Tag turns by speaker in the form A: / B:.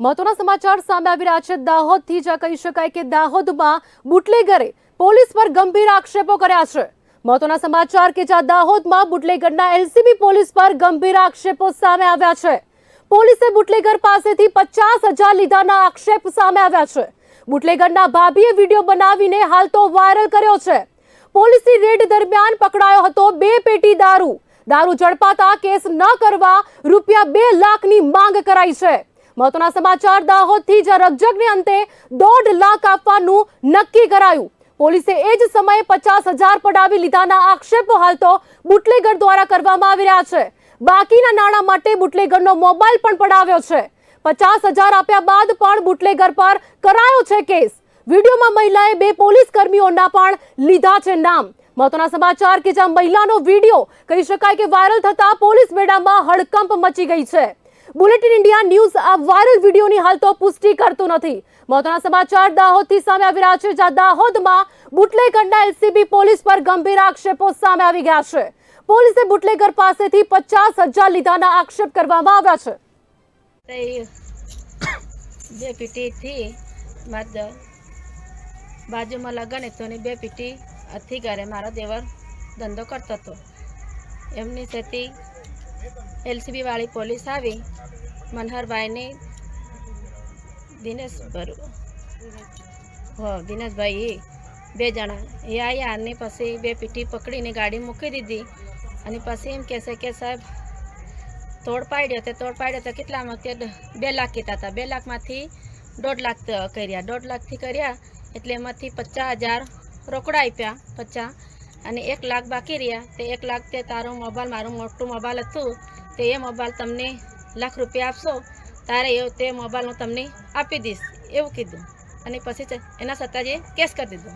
A: મહત્વના સમાચાર સામે આવી રહ્યા છે. દાહોદથી જ્યાં કહી શકાય કે દાહોદમાં બુટલેગરે પોલીસ પર ગંભીર આક્ષેપો કર્યા છે. મહત્વના સમાચાર કે જ્યાં દાહોદમાં બુટલેગરના એલસીબી પોલીસ પર ગંભીર આક્ષેપો સામે આવ્યા છે. પોલીસે બુટલેગર પાસેથી પચાસ હજાર લીધાના આક્ષેપ સામે આવ્યા છે. બુટલેગરના ભાભીએ વીડિયો બનાવીને હાલ તો વાયરલ કર્યો છે. પોલીસની રેડ દરમિયાન પકડાયો હતો બે પેટી દારૂ. દારૂ ઝડપાતા કેસ ન કરવા રૂપિયા બે લાખની માંગ કરાઈ છે. મહત્વના સમાચાર. દાહોદથી જ્યાં રકઝકને અંતે દોઢ લાખ આપવાનું નક્કી કરાયું. પોલીસે એ જ સમયે પચાસ હજાર પડાવી લીધાના આક્ષેપો હાલ તો બુટલેગર દ્વારા કરવામાં આવી રહ્યા છે. બાકીના નાણાં માટે બુટલેગરનો મોબાઈલ પણ પડાવ્યો છે. પચાસ હજાર આપ્યા બાદ પણ બુટલેગર પર કરાયો છે કેસ. વિડીયોમાં મહિલાએ બે પોલીસ કર્મીઓના પણ લીધા છે નામ. મહત્વના સમાચાર કે જ્યાં મહિલાનો વીડિયો કહી શકાય કે વાયરલ થતા પોલીસ બેડામાં હડકંપ મચી ગઈ છે. બુલેટિન ઇન્ડિયા ન્યૂઝ આ વાયરલ વિડીયોની હાલ તો પુષ્ટિ કરતું નથી. મહત્વના સમાચાર દાહોદથી સામે આવી રહ્યા છે, જ્યાં દાહોદમાં બુટલેગરના એલસીબી પોલીસ પર ગંભીર આક્ષેપો સામે આવી ગયા છે. પોલીસે બુટલેગર પાસેથી પચાસ હજાર લીધાના આક્ષેપ કરવામાં આવ્યા છે.
B: બે પીટીથી બાજુમાં લગન હતો ને બે પીટી અથી ઘરે. મારો દેવર ધંધો કરતો હતો. એમની સેથી એલસીબી વાળી પોલીસ આવી. મનહરભાઈને દિનેશ હો, દિનેશભાઈ બે જણા. એ આવ્યા અને પછી બે પીઠી પકડીને ગાડી મૂકી દીધી. અને પછી એમ કહેશે કે, સાહેબ, તોડ પાડ્યો તે, તોડ પાડ્યો તો કેટલામાં તે બે લાખ કીધા હતા. બે લાખમાંથી દોઢ લાખ કર્યા. દોઢ લાખથી કર્યા એટલે એમાંથી પચાસ હજાર રોકડા આપ્યા. પચાસ અને એક લાખ બાકી રહ્યા. તે એક લાખ તે તારો મોબાઈલ, મારું મોટું મોબાઈલ હતું. તે એ મોબાઈલ તમને લાખ રૂપિયા આપશો, તારે એ તે મોબાઈલ હું તમને આપી દઈશ. એવું કીધું. અને પછી એના સત્તાજીએ કેસ કરી દીધો.